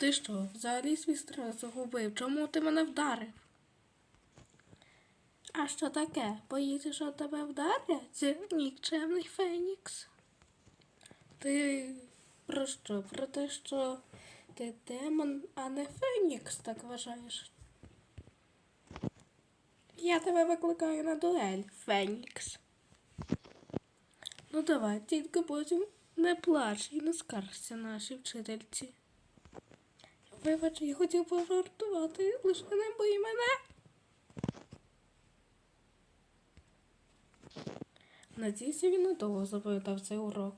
Ти що, взагалі свій стрес загубив? Чому ти мене вдарив? А що таке? Боїшся, що тебе вдарять? Нікчемний Фенікс. Ти про що? Про те, що ти демон, а не Фенікс, так вважаєш? Я тебе викликаю на дуель, Фенікс. Ну давай, тільки потім не плач і не скаржся нашій вчительці. Вибач, я хотів пожартувати, лише не бий мене. Надіюся, він недовго запам'ятав цей урок.